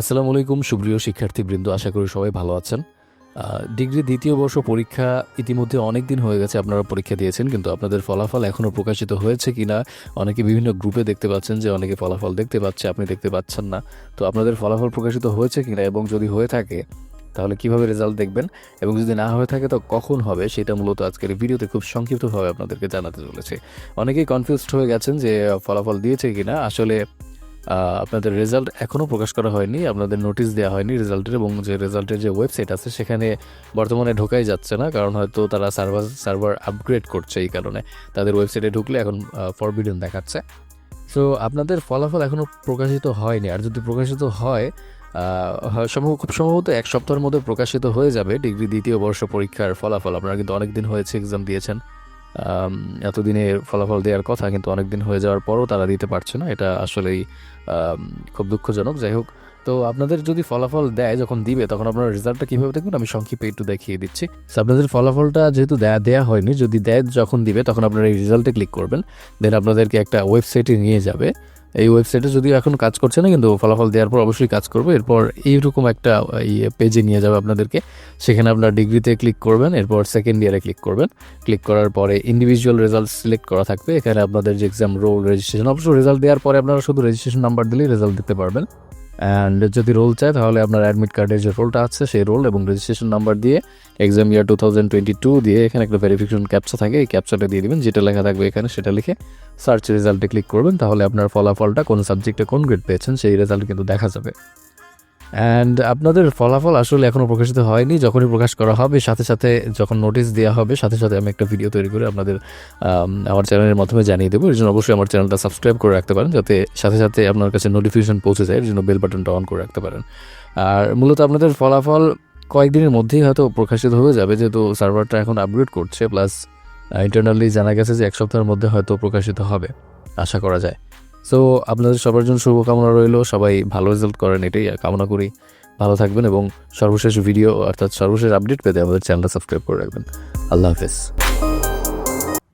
আসসালামু আলাইকুম, সুপ্রিয় শিক্ষার্থীবৃন্দ, আশা করি সবাই ভালো আছেন। ডিগ্রি দ্বিতীয় বর্ষ পরীক্ষা ইতিমধ্যে অনেক দিন হয়ে গেছে, আপনারা পরীক্ষা দিয়েছেন, কিন্তু আপনাদের ফলাফল এখনও প্রকাশিত হয়েছে কিনা, অনেকে বিভিন্ন গ্রুপে দেখতে পাচ্ছেন যে অনেকে ফলাফল দেখতে পাচ্ছে, আপনি দেখতে পাচ্ছেন না। তো আপনাদের ফলাফল প্রকাশিত হয়েছে কিনা এবং যদি হয়ে থাকে, তাহলে কীভাবে রেজাল্ট দেখবেন? এবং যদি না হয়ে থাকে, তো কখন হবে? সেটা মূলত আজকের ভিডিওতে খুব সংক্ষিপ্তভাবে আপনাদেরকে জানাতে চলেছে। অনেকেই কনফিউজড হয়ে গেছেন যে ফলাফল দিয়েছে কিনা। আসলে আপনাদের রেজাল্ট এখনও প্রকাশ করা হয়নি, আপনাদের নোটিশ দেওয়া হয়নি রেজাল্টের এবং যে রেজাল্টের যে ওয়েবসাইট আছে সেখানে বর্তমানে ঢোকাই যাচ্ছে না, কারণ হয়তো তারা সার্ভার সার্ভার আপগ্রেড করছে এই কারণে। তাদের ওয়েবসাইটে ঢুকলে এখন ফরবিডেন দেখাচ্ছে। সো আপনাদের ফলাফল এখনও প্রকাশিত হয়নি। আর যদি প্রকাশিত হয় সম্ভব, খুব সম্ভবত এক সপ্তাহের মধ্যে প্রকাশিত হয়ে যাবে। ডিগ্রি দ্বিতীয় বর্ষ পরীক্ষার ফলাফল, আপনারা কিন্তু অনেক দিন হয়েছে এক্সাম দিয়েছেন। এতদিনে ফলাফল দেওয়ার কথা কিন্তু অনেক দিন হয়ে যাওয়ার পরও তারা দিতে পারছে না। এটা আসলেই খুব দুঃখজনক। যাই হোক, তো আপনাদের যদি ফলাফল দেয়, যখন দিবে, তখন আপনারা রেজাল্টটা কীভাবে দেখবেন? আমি সংক্ষেপে একটু দেখিয়ে দিচ্ছি। আপনাদের ফলাফলটা যেহেতু দেয়া দেওয়া হয়নি, যদি দেয়, যখন দিবে, তখন আপনারা এই রেজাল্টে ক্লিক করবেন। দেন আপনাদেরকে একটা ওয়েবসাইটে নিয়ে যাবে। এই ওয়েবসাইটে যদিও এখন কাজ করছে না, কিন্তু ফলাফল দেওয়ার পর অবশ্যই কাজ করবে। এরপর এইরকম একটা ইয়ে পেজে নিয়ে যাবে আপনাদেরকে। সেখানে আপনার ডিগ্রিতে ক্লিক করবেন, এরপর সেকেন্ড ইয়ারে ক্লিক করবেন। ক্লিক করার পরে ইন্ডিভিজুয়াল রেজাল্ট সিলেক্ট করা থাকবে। এখানে আপনাদের যে এক্সাম রোল রেজিস্ট্রেশন অবশ্যই রেজাল্ট দেওয়ার পরে আপনারা শুধু রেজিস্ট্রেশন নাম্বার দিলেই রেজাল্ট দিতে পারবেন। অ্যান্ড যদি রোল চায়, তাহলে আপনার অ্যাডমিট কার্ডের যে রোলটা আছে, সেই রোল এবং রেজিস্ট্রেশন নাম্বার দিয়ে exam year two thousand twenty two দিয়ে এখানে একটা ভেরিফিকেশন ক্যাপচা থাকে। এই ক্যাপচাটা দিয়ে দেবেন, যেটা লেখা থাকবে এখানে, সেটা লিখে সার্চ রেজাল্টে ক্লিক করবেন। তাহলে আপনার ফলাফলটা কোন সাবজেক্টে কোন গ্রেড পেয়েছেন, সেই রেজাল্ট কিন্তু দেখা যাবে। অ্যান্ড আপনাদের ফলাফল আসলে এখনও প্রকাশিত হয়নি। যখনই প্রকাশ করা হবে, সাথে সাথে যখন নোটিশ দেওয়া হবে, সাথে সাথে আমি একটা ভিডিও তৈরি করে আপনাদের আমার চ্যানেলের মাধ্যমে জানিয়ে দেবো। এর জন্য অবশ্যই আমার চ্যানেলটা সাবস্ক্রাইব করে রাখতে পারেন, যাতে সাথে সাথে আপনার কাছে নোটিফিকেশন পৌঁছে যায়। এর জন্য বেল বাটনটা অন করে রাখতে পারেন। আর মূলত আপনাদের ফলাফল কয়েকদিনের মধ্যেই হয়তো প্রকাশিত হয়ে যাবে, যেহেতু সার্ভারটা এখন আপগ্রেড করছে প্লাস ইন্টারনালি জানা গেছে যে এক সপ্তাহের মধ্যে হয়তো প্রকাশিত হবে, আশা করা যায়। সো আপনাদের সবার জন্য শুভকামনা রইল। সবাই ভালো রেজাল্ট করেন, এটাই কামনা করি। ভালো থাকবেন এবং সর্বশেষ ভিডিও অর্থাৎ সর্বশেষ আপডেট পেতে আমাদের চ্যানেলটা সাবস্ক্রাইব করে রাখবেন। আল্লাহ হাফেজ।